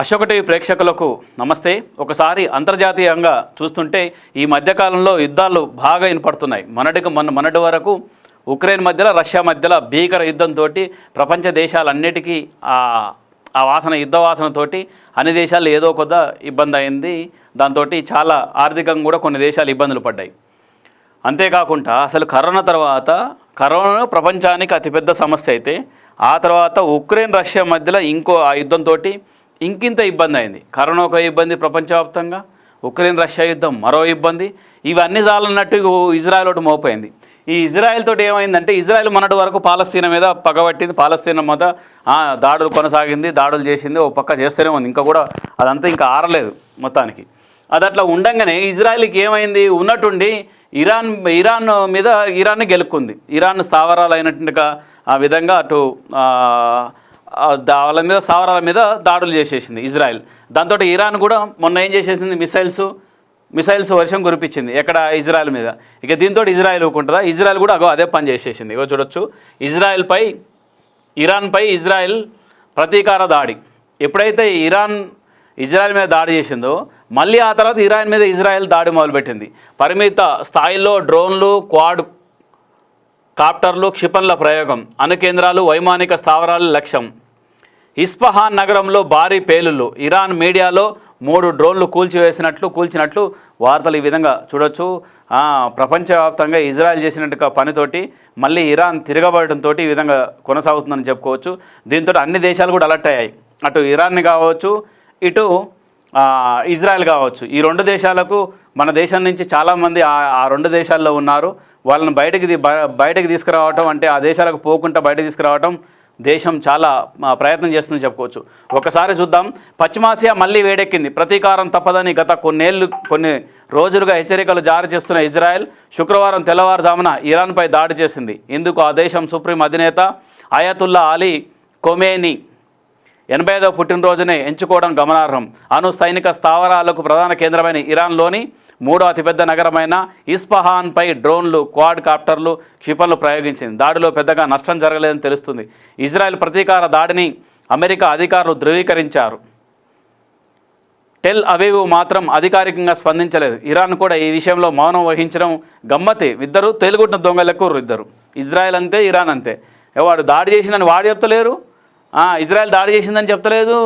Ashoka TV ప్రేక్షకులకు నమస్తే. ఒకసారి అంతర్జాతీయంగా చూస్తుంటే ఈ మధ్యకాలంలో యుద్ధాలు బాగా వినపడుతున్నాయి. మొన్నటికి మొన్న మొన్నటి వరకు ఉక్రెయిన్ మధ్యలో రష్యా మధ్యలో భీకర యుద్ధంతో ప్రపంచ దేశాలన్నిటికీ ఆ ఆ వాసన యుద్ధ వాసనతోటి అన్ని దేశాలు ఏదో కొద్ద ఇబ్బంది అయింది. దాంతో చాలా ఆర్థికంగా కూడా కొన్ని దేశాలు ఇబ్బందులు పడ్డాయి. అంతేకాకుండా అసలు కరోనా తర్వాత కరోనా ప్రపంచానికి అతిపెద్ద సమస్య అయితే ఆ తర్వాత ఉక్రెయిన్ రష్యా మధ్యలో ఇంకో ఆ యుద్ధంతో ఇంకింత ఇబ్బంది అయింది. కరోనా ఒక ఇబ్బంది ప్రపంచవ్యాప్తంగా ఉక్రెయిన్ రష్యా యుద్ధం మరో ఇబ్బంది. ఇవన్నీ చాలన్నట్టు ఇజ్రాయెల్ ఒకటి మోపోయింది ఈ ఇజ్రాయెల్ తోటి ఏమైందంటే ఇజ్రాయెల్ మొన్నటి వరకు పాలస్తీనా మీద పగబట్టింది పాలస్తీనా మీద దాడులు కొనసాగింది దాడులు చేసింది ఓ పక్క చేస్తూనే ఉంది. ఇంకా కూడా అదంతా ఇంకా ఆరలేదు మొత్తానికి. అది అట్లా ఉండగానే ఇజ్రాయెల్కి ఏమైంది? ఉన్నట్టుండి ఇరాన్ ఇరాన్ మీద ఇరాన్ని గెలుక్కుంది. ఇరాన్ స్థావరాలు అయినట్టుగా ఆ విధంగా అటు వాళ్ళ మీద సవరాల మీద దాడులు చేసేసింది ఇజ్రాయెల్. దాంతో ఇరాన్ కూడా మొన్న ఏం చేసేసింది? మిసైల్స్ మిసైల్స్ వర్షం కురిపించింది ఎక్కడ? ఇజ్రాయెల్ మీద. ఇక దీంతో ఇజ్రాయెల్ ఊకుంటుందా? ఇజ్రాయెల్ కూడా అగో అదే పని చేసేసింది. ఇగో చూడొచ్చు. ఇజ్రాయెల్పై ఇరాన్పై ఇజ్రాయెల్ ప్రతీకార దాడి. ఎప్పుడైతే ఇరాన్ ఇజ్రాయెల్ మీద దాడి చేసిందో మళ్ళీ ఆ తర్వాత ఇరాన్ మీద ఇజ్రాయెల్ దాడి మొదలుపెట్టింది. పరిమిత స్థాయిలో డ్రోన్లు క్వాడ్ కాప్టర్లు క్షిపణుల ప్రయోగం అణు కేంద్రాలు వైమానిక స్థావరాల లక్ష్యం. ఇస్ఫహాన్ నగరంలో భారీ పేలుళ్ళు. ఇరాన్ మీడియాలో మూడు డ్రోన్లు కూల్చివేసినట్లు కూల్చినట్లు వార్తలు ఈ విధంగా చూడొచ్చు. ప్రపంచవ్యాప్తంగా ఇజ్రాయెల్ చేసినట్టుగా పనితోటి మళ్ళీ ఇరాన్ తిరగబడటంతో ఈ విధంగా కొనసాగుతుందని చెప్పుకోవచ్చు. దీంతో అన్ని దేశాలు కూడా అలర్ట్ అయ్యాయి. అటు ఇరాన్ని కావచ్చు ఇటు ఇజ్రాయెల్ కావచ్చు. ఈ రెండు దేశాలకు మన దేశం నుంచి చాలామంది ఆ ఆ రెండు దేశాల్లో ఉన్నారు. వాళ్ళని బయటకి బయటకు తీసుకురావటం అంటే ఆ దేశాలకు పోకుండా బయటకు తీసుకురావటం దేశం చాలా ప్రయత్నం చేస్తుందని చెప్పుకోవచ్చు. ఒకసారి చూద్దాం. పశ్చిమాసియా మళ్ళీ వేడెక్కింది. ప్రతీకారం తప్పదని గత కొన్నేళ్ళు కొన్ని రోజులుగా హెచ్చరికలు జారీ చేస్తున్న ఇజ్రాయెల్ శుక్రవారం తెల్లవారుజామున ఇరాన్పై దాడి చేసింది. ఇందుకు ఆ దేశం సుప్రీం అధినేత అయాతుల్లా అలీ కొమేని ఎనభై ఐదవ పుట్టినరోజునే ఎంచుకోవడం గమనార్హం. అణు సైనిక స్థావరాలకు ప్రధాన కేంద్రమైన ఇరాన్లోని మూడో అతిపెద్ద నగరమైన ఇస్ఫహాన్పై డ్రోన్లు క్వాడ్ కాప్టర్లు క్షిపణులు ప్రయోగించింది. దాడిలో పెద్దగా నష్టం జరగలేదని తెలుస్తుంది. ఇజ్రాయెల్ ప్రతీకార దాడిని అమెరికా అధికారులు ధృవీకరించారు. టెల్ అవీవ్ మాత్రం అధికారికంగా స్పందించలేదు. ఇరాన్ కూడా ఈ విషయంలో మౌనం వహించడం గమ్మతే. ఇద్దరు తెలుగుట్టిన దొంగలకు ఇద్దరు ఇజ్రాయెల్ అంతే ఇరాన్ అంతే. వాడు దాడి చేసినని వాడు చెప్తలేరు? ఇజ్రాయెల్ దాడి చేసిందని చెప్తలేదు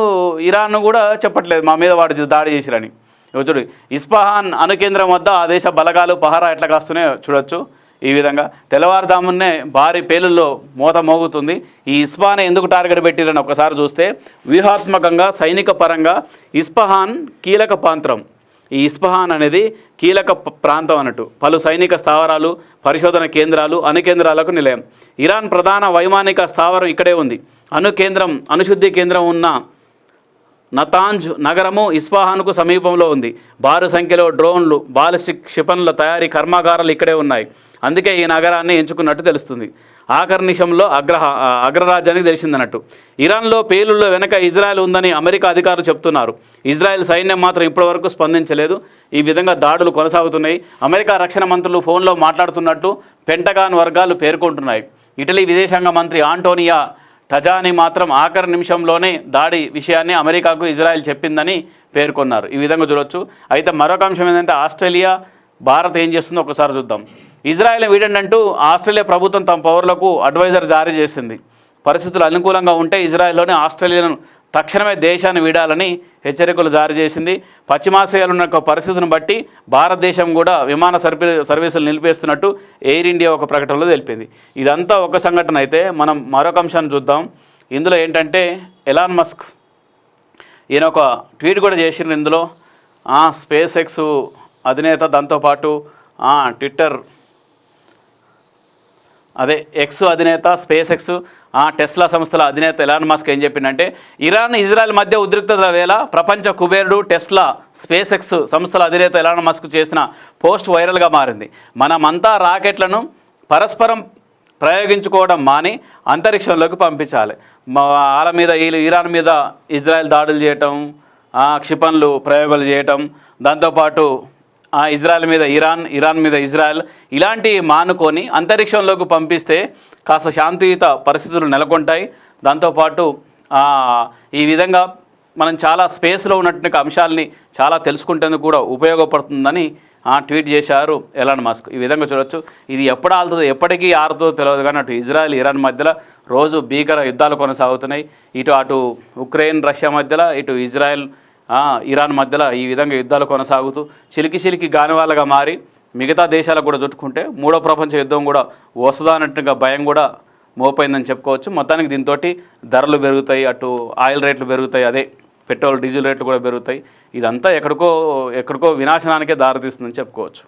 ఇరాన్ కూడా చెప్పట్లేదు మా మీద వాడు దాడి చేసిరని. చూడు ఇస్ఫహాన్ అణుకేంద్రం వద్ద ఆ దేశ బలగాలు పహారా ఎట్లా కాస్తున్నాయో చూడొచ్చు. ఈ విధంగా తెల్లవారుజామునే భారీ పేలుల్లో మూత మోగుతుంది. ఈ ఇస్ఫాన్ ఎందుకు టార్గెట్ పెట్టిరని ఒకసారి చూస్తే వ్యూహాత్మకంగా సైనిక పరంగా ఇస్ఫహాన్ కీలక పాత్రం. ఈ ఇస్ఫహాన్ అనేది కీలక ప్రాంతం అన్నట్టు. పలు సైనిక స్థావరాలు పరిశోధన కేంద్రాలు అణు కేంద్రాలకు నిలయం. ఇరాన్ ప్రధాన వైమానిక స్థావరం ఇక్కడే ఉంది. అణు కేంద్రం అణుశుద్ధి కేంద్రం ఉన్న నతాంజ్ నగరము ఇస్ఫహాన్కు సమీపంలో ఉంది. భారీ సంఖ్యలో డ్రోన్లు బాలిస్టిక్ క్షిపణుల తయారీ కర్మాగారాలు ఇక్కడే ఉన్నాయి. అందుకే ఈ నగరాన్ని ఎంచుకున్నట్టు తెలుస్తుంది. ఆఖరి నిషంలో అగ్రహ అగ్రరాజ్యానికి తెలిసిందన్నట్టు. ఇరాన్లో పేలుల్లో వెనక ఇజ్రాయెల్ ఉందని అమెరికా అధికారులు చెప్తున్నారు. ఇజ్రాయెల్ సైన్యం మాత్రం ఇప్పటివరకు స్పందించలేదు. ఈ విధంగా దాడులు కొనసాగుతున్నాయి. అమెరికా రక్షణ మంత్రులు ఫోన్లో మాట్లాడుతున్నట్టు పెంటగాన్ వర్గాలు పేర్కొంటున్నాయి. ఇటలీ విదేశాంగ మంత్రి ఆంటోనియా టజాని మాత్రం ఆఖరి నిమిషంలోనే దాడి విషయాన్ని అమెరికాకు ఇజ్రాయెల్ చెప్పిందని పేర్కొన్నారు. ఈ విధంగా చూడొచ్చు. అయితే మరొక అంశం ఏంటంటే ఆస్ట్రేలియా భారత్ ఏం చేస్తుందో ఒకసారి చూద్దాం. ఇజ్రాయెల్ వీడంటూ ఆస్ట్రేలియా ప్రభుత్వం తమ పౌరులకు అడ్వైజర్ జారీ చేసింది. పరిస్థితులు అనుకూలంగా ఉంటే ఇజ్రాయెల్లోని ఆస్ట్రేలియాను తక్షణమే దేశాన్ని వీడాలని హెచ్చరికలు జారీ చేసింది. పశ్చిమాసియాలో ఉన్న పరిస్థితిని బట్టి భారతదేశం కూడా విమాన సర్వీ సర్వీసులు నిలిపేస్తున్నట్టు ఎయిర్ ఇండియా ఒక ప్రకటనలో తెలిపింది. ఇదంతా ఒక సంఘటన అయితే మనం మరొక అంశాన్ని చూద్దాం. ఇందులో ఏంటంటే ఎలాన్ మస్క్ ఈయన ఒక ట్వీట్ కూడా చేసిండ్రు ఇందులో. స్పేస్ ఎక్స్ అధినేత దాంతోపాటు ట్విట్టర్ అదే ఎక్స్ అధినేత స్పేస్ ఎక్స్ ఆ టెస్లా సంస్థల అధినేత ఎలాన్ మస్క్ ఏం చెప్పిందంటే ఇరాన్ ఇజ్రాయెల్ మధ్య ఉద్రిక్తత వేళ ప్రపంచ కుబేరుడు టెస్లా స్పేస్ ఎక్స్ సంస్థల అధినేత ఎలాన్ మస్క్ చేసిన పోస్ట్ వైరల్గా మారింది. మనమంతా రాకెట్లను పరస్పరం ప్రయోగించుకోవడం మాని అంతరిక్షంలోకి పంపించాలి. వాళ్ళ మీద వీళ్ళు ఇరాన్ మీద ఇజ్రాయెల్ దాడులు చేయటం క్షిపణులు ప్రయోగాలు చేయటం దాంతోపాటు ఇజ్రాయెల్ మీద ఇరాన్ ఇరాన్ మీద ఇజ్రాయెల్ ఇలాంటివి మానుకొని అంతరిక్షంలోకి పంపిస్తే కాస్త శాంతియుత పరిస్థితులు నెలకొంటాయి. దాంతోపాటు ఈ విధంగా మనం చాలా స్పేస్లో ఉన్నటువంటి అంశాలని చాలా తెలుసుకుంటేందుకు కూడా ఉపయోగపడుతుందని ఆ, ట్వీట్ చేశారు ఎలాన్ మాస్క్. ఈ విధంగా చూడొచ్చు. ఇది ఎప్పుడు ఆలుతుందో ఎప్పటికీ ఆరుతుందో తెలియదు కానీ అటు ఇజ్రాయెల్ ఇరాన్ మధ్యలో రోజు భీకర యుద్ధాలు కొనసాగుతున్నాయి. ఇటు అటు ఉక్రెయిన్ రష్యా మధ్యలో ఇటు ఇజ్రాయెల్ ఇరాన్ మధ్యలో ఈ విధంగా యుద్ధాలు కొనసాగుతూ చిలికి చిలికి గానివాళ్ళగా మారి మిగతా దేశాలకు కూడా చుట్టుకుంటే మూడో ప్రపంచ యుద్ధం కూడా వస్తుందా అన్నట్టుగా భయం కూడా మోపైందని చెప్పుకోవచ్చు. మొత్తానికి దీంతో ధరలు పెరుగుతాయి అటు ఆయిల్ రేట్లు పెరుగుతాయి అదే పెట్రోల్ డీజిల్ రేట్లు కూడా పెరుగుతాయి. ఇదంతా ఎక్కడికో ఎక్కడికో వినాశనానికే దారితీస్తుందని చెప్పుకోవచ్చు.